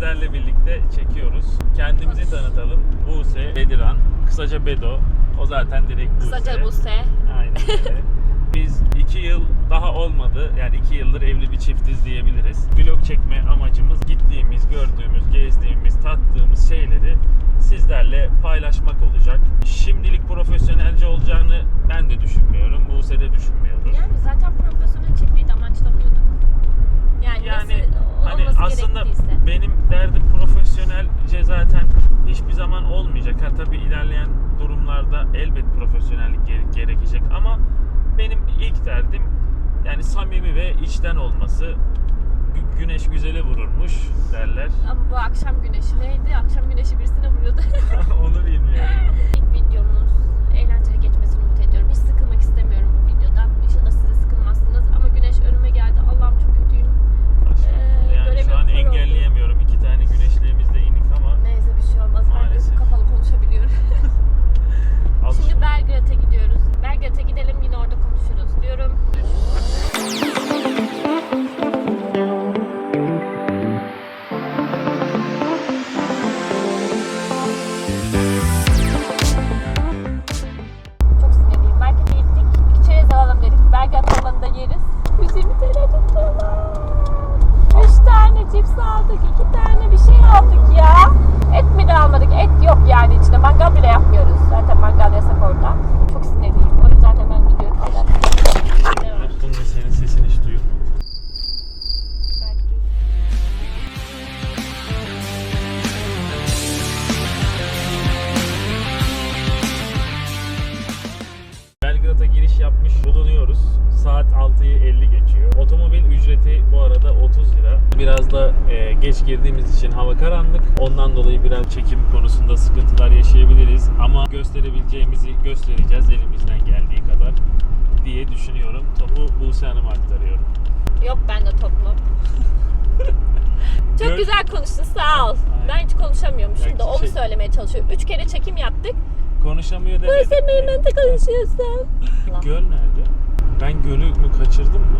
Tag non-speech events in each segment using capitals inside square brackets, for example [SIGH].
sizlerle birlikte çekiyoruz. Kendimizi tanıtalım. Buse, Bediran, kısaca Bedo. O zaten direkt Buse. Kısaca Buse. Aynen öyle. [LAUGHS] Biz iki yıl daha olmadı. Yani iki yıldır evli bir çiftiz diyebiliriz. Vlog çekme amacımız gittiğimiz, gördüğümüz, gezdiğimiz, tattığımız şeyleri sizlerle paylaşmak olacak. Şimdilik profesyonelce olacağını ben de düşünmüyorum. Buse de düşünmüyordur. Yani zaten profesyonel çekmeyi de amaçlamıyorduk. Yani, Yani nasıl hani olması aslında gerektiyse. benim derdim profesyonelce zaten hiçbir zaman olmayacak. Ha tabii ilerleyen durumlarda elbet profesyonellik gere- gerekecek ama benim ilk derdim yani samimi ve içten olması. Gü- Güneş güzeli vururmuş derler. Ama bu akşam güneşi neydi? Akşam güneşi birisine vuruyordu. [LAUGHS] Onu bilmiyorum. İlk videomuz Biraz da e, geç girdiğimiz için hava karanlık. Ondan dolayı biraz çekim konusunda sıkıntılar yaşayabiliriz. Ama gösterebileceğimizi göstereceğiz elimizden geldiği kadar diye düşünüyorum. Topu Buse Hanım'a aktarıyorum. Yok bende toplu. [LAUGHS] Çok Gör- güzel konuştun sağ ol. Aynen. Ben hiç konuşamıyorum. Şimdi Belki onu şey- söylemeye çalışıyorum. Üç kere çekim yaptık. Konuşamıyor demedim. sen benimle [LAUGHS] konuşuyorsun. Göl nerede? Ben gölü mü kaçırdım mı?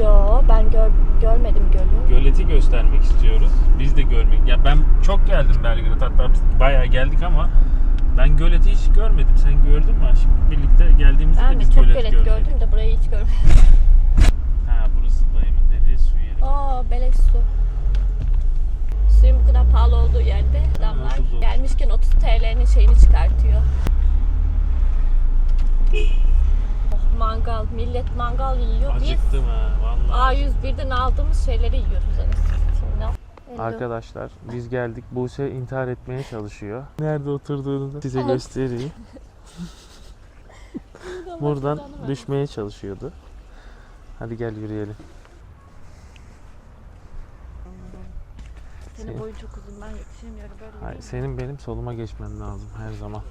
Yo ben gör, görmedim gölü. Göleti göstermek istiyoruz. Biz de görmek. Ya ben çok geldim Belgrad hatta biz bayağı geldik ama ben göleti hiç görmedim. Sen gördün mü aşkım? Birlikte geldiğimizde Ben de de biz çok gölet gölet gördük. gördüm de burayı hiç görmedim. Ha burası dayımın dediği su yeri. Aa beleş su. Suyun bu kadar pahalı olduğu yerde adamlar Nasıl zor? gelmişken 30 TL'nin şeyini çıkartıyor. Oh mangal. Millet mangal yiyor. Biz Acıktım ha vallahi. A101'den aldığımız şeyleri yiyoruz anasını satayım ya. Arkadaşlar biz geldik. Buse intihar etmeye çalışıyor. Nerede oturduğunu da size göstereyim. Buradan düşmeye çalışıyordu. Hadi gel yürüyelim. Senin boyun çok uzun ben yetişemiyorum böyle. Hayır, senin benim soluma geçmem lazım her zaman.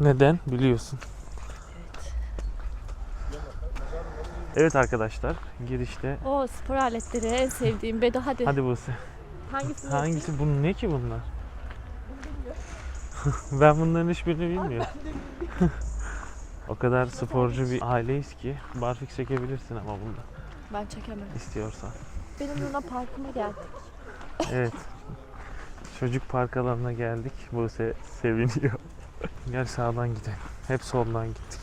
Neden? Biliyorsun. Evet arkadaşlar girişte O spor aletleri en sevdiğim. Bedo hadi. hadi Buse. Hangisini Hangisi bu ne ki bunlar? [LAUGHS] ben bunların hiçbirini bilmiyorum. [LAUGHS] o kadar sporcu bir aileyiz ki barfik çekebilirsin ama bunda Ben çekemem. istiyorsan. Benim Luna Parkıma geldik. Evet. Çocuk park alanına geldik. Buse seviniyor. Gel sağdan gidelim. Hep soldan gittik.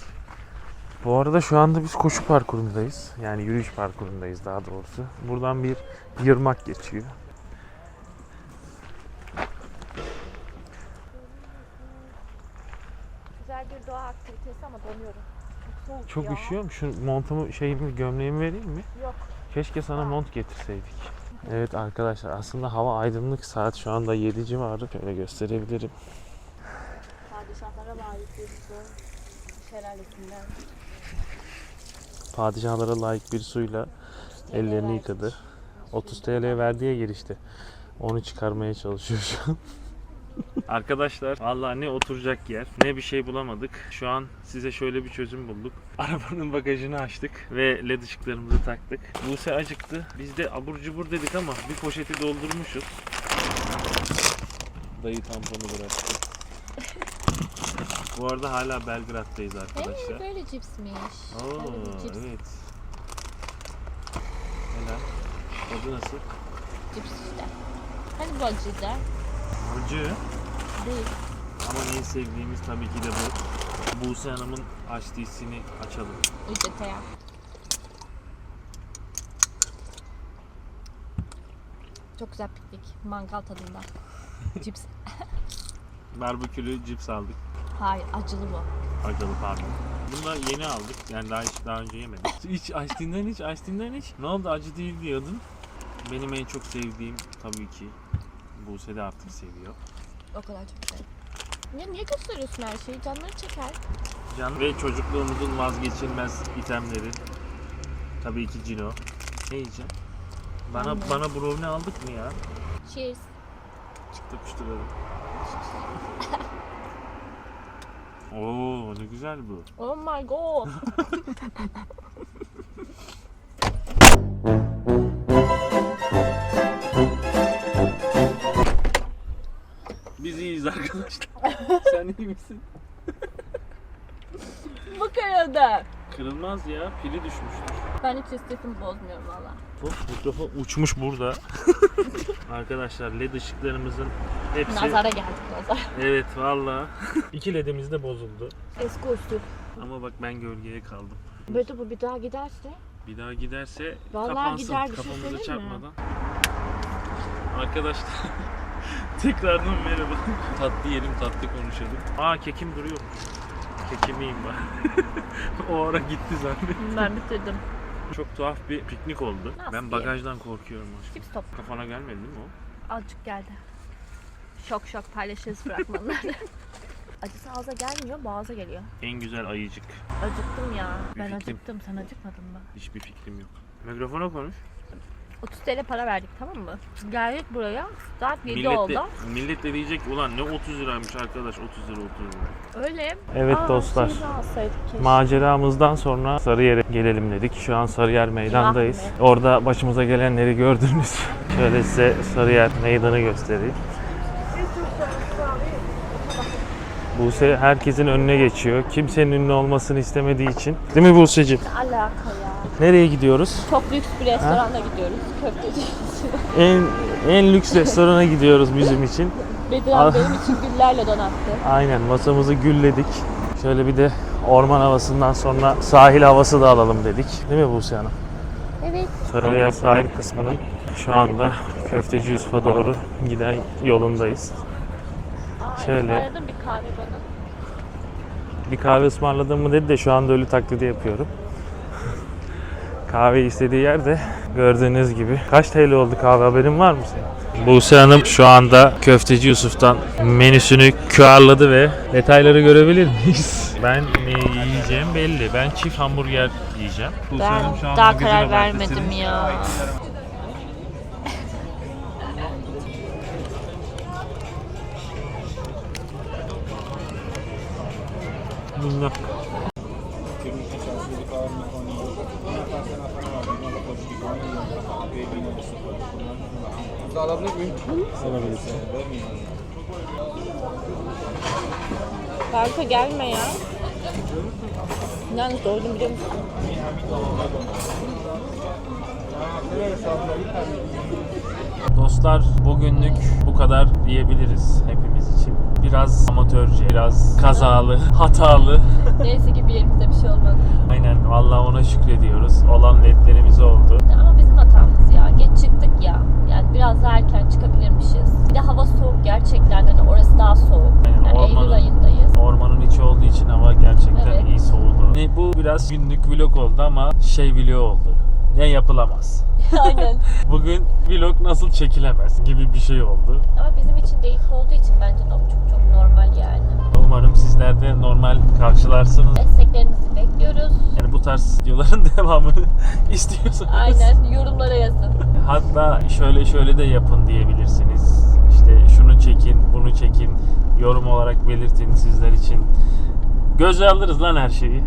Bu arada şu anda biz koşu parkurundayız. Yani yürüyüş parkurundayız daha doğrusu. Buradan bir yırmak geçiyor. Güzel bir doğa aktivitesi ama donuyorum. Çok soğuk Çok ya. üşüyorum. Şu montumu, şeyimi, gömleğimi vereyim mi? Yok. Keşke sana mont getirseydik. Evet arkadaşlar aslında hava aydınlık. Saat şu anda 7 civarı. Şöyle gösterebilirim. Padişahlara layık bir şelalesinden. Padişahlara layık bir suyla ellerini yıkadı. 30 TL verdiye girişti. Onu çıkarmaya çalışıyor şu an. [LAUGHS] Arkadaşlar vallahi ne oturacak yer ne bir şey bulamadık. Şu an size şöyle bir çözüm bulduk. [LAUGHS] Arabanın bagajını açtık ve led ışıklarımızı taktık. Buse acıktı. Biz de abur cubur dedik ama bir poşeti doldurmuşuz. Dayı tamponu bıraktı. [LAUGHS] Bu arada hala Belgrad'dayız arkadaşlar. Hey, böyle cipsmiş. Oo, Böyle cips. evet. Helal. Tadı nasıl? Cips işte. Hani bu acıydı? Acı. Değil. Ama en sevdiğimiz tabii ki de bu. Buse Hanım'ın açtığını açalım. Ücrete Çok güzel piknik. Mangal tadında. [LAUGHS] Cips. Barbekülü cips aldık. Hayır acılı bu. Acılı pardon. Bunu da yeni aldık. Yani daha hiç daha önce yemedik. [LAUGHS] Hiç açtığından hiç açtığından hiç. Ne oldu acı değil diyordun. Benim en çok sevdiğim tabii ki Buse de artık seviyor. O kadar çok güzel. Ya niye gösteriyorsun her şeyi? Canları çeker. Can ve çocukluğumuzun vazgeçilmez itemleri. Tabii ki Cino. Ne yiyeceğim? Bana de. bana brownie aldık mı ya? Cheers. Tıkıştıralım. [LAUGHS] Oo ne güzel bu. Oh my god. Biz iyiyiz arkadaşlar. [LAUGHS] Sen iyi misin? bu kadar. Kırılmaz ya. Pili düşmüştür. Ben hiç istifimi bozmuyorum valla. Hop mikrofon uçmuş burada. [LAUGHS] arkadaşlar led ışıklarımızın hepsi... Nazara geldik nazar. Evet valla. İki ledimiz de bozuldu. Eski usul. Ama bak ben gölgeye kaldım. Böyle bu bir daha giderse. Bir daha giderse Vallahi kapansın gider, bir şey kafamıza söyleyeyim mi? çarpmadan. Arkadaşlar [LAUGHS] tekrardan merhaba. tatlı yiyelim tatlı konuşalım. Aa kekim duruyor. Kekim yiyeyim ben. [LAUGHS] o ara gitti zaten. Ben bitirdim. Çok tuhaf bir piknik oldu. Nasıl ben bagajdan korkuyorum aşkım. Chips top. Kafana gelmedi değil mi o? Azıcık geldi. Şok şok paylaşırız fragmanları. [LAUGHS] Acısı ağza gelmiyor, boğaza geliyor. En güzel ayıcık. Acıktım ya. Bir Ben fikrim. acıktım. Sen acıkmadın mı? Hiçbir fikrim yok. Mikrofona konuş. 30 TL para verdik tamam mı? Geldik buraya. Saat 7 Millet de, oldu. millet de diyecek ulan ne 30 liraymış arkadaş 30 lira 30 lira. Öyle. Evet Aa, dostlar. Maceramızdan sonra Sarıyer'e gelelim dedik. Şu an Sarıyer meydandayız. Orada başımıza gelenleri gördünüz. [LAUGHS] Şöyle size Sarıyer meydanı göstereyim. Buse herkesin önüne geçiyor. Kimsenin ünlü olmasını istemediği için. Değil mi Buse'cim? Alaka ya? Nereye gidiyoruz? Çok lüks bir restorana gidiyoruz. Köfteci. En en lüks restorana gidiyoruz bizim için. Bedir Al. abi benim için güllerle donattı. Aynen masamızı gülledik. Şöyle bir de orman havasından sonra sahil havası da alalım dedik. Değil mi Buse Hanım? Evet. Sarıyer sahil kısmının şu anda Köfteci Yusuf'a doğru giden yolundayız. Şöyle. Aradım bir kahve bana. Bir kahve ısmarladın mı dedi de şu anda ölü taklidi yapıyorum. [LAUGHS] kahve istediği yerde gördüğünüz gibi. Kaç TL oldu kahve haberin var mı senin? Buse Hanım şu anda Köfteci Yusuf'tan menüsünü QR'ladı ve detayları görebilir miyiz? [LAUGHS] Ben ne yiyeceğim belli. Ben çift hamburger yiyeceğim. Buse Ben Hanım şu anda daha karar vermedim ya. Minnak. alabilir miyim? Kanka gelme ya. Yalnız doydum biliyor musun? Dostlar bugünlük bu kadar diyebiliriz hepimiz için. Biraz amatörce, biraz kazalı, [LAUGHS] hatalı. Neyse ki bir yerimizde bir şey olmadı. Aynen vallahi ona şükrediyoruz. Olan ledlerimiz oldu. Ama bizim hatamız ya. Geç çıktık ya. Yani biraz daha erken çıkabilirmişiz. Bir de hava soğuk gerçekten. Hani orası daha soğuk. Aynen, Yani Eylül ayındayız. Ormanın içi olduğu için hava gerçekten Evet. iyi soğudu. Ne, bu biraz günlük vlog oldu ama şey vlog oldu. Ne yapılamaz. [LAUGHS] Aynen. Bugün vlog nasıl çekilemez gibi bir şey oldu. Ama bizim için de ilk olduğu için bence çok çok normal yani. Umarım sizler de normal karşılarsınız. Desteklerinizi bekliyoruz. Yani bu tarz videoların [LAUGHS] devamını [LAUGHS] istiyorsanız. Aynen. Yorumlara yazın. Hatta şöyle şöyle de yapın diyebilirsiniz. İşte şunu çekin, bunu çekin. Yorum olarak belirtin sizler için. Göze alırız lan her şeyi.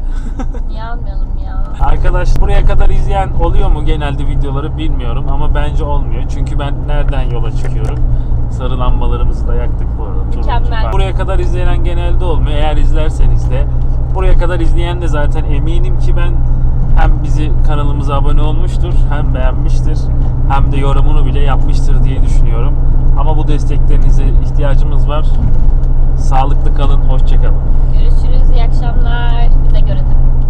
Niye almayalım ya? Arkadaş buraya kadar izleyen oluyor mu genelde videoları bilmiyorum ama bence olmuyor. Çünkü ben nereden yola çıkıyorum? Sarı lambalarımızı da yaktık bu arada. Mükemmel. Buraya kadar izleyen genelde olmuyor. Eğer izlerseniz de buraya kadar izleyen de zaten eminim ki ben hem bizi kanalımıza abone olmuştur, hem beğenmiştir, hem de yorumunu bile yapmıştır diye düşünüyorum. Ama bu desteklerinize ihtiyacımız var. Sağlıklı kalın, hoşça kalın. Görüşürüz. İyi akşamlar. Bize göre tabii.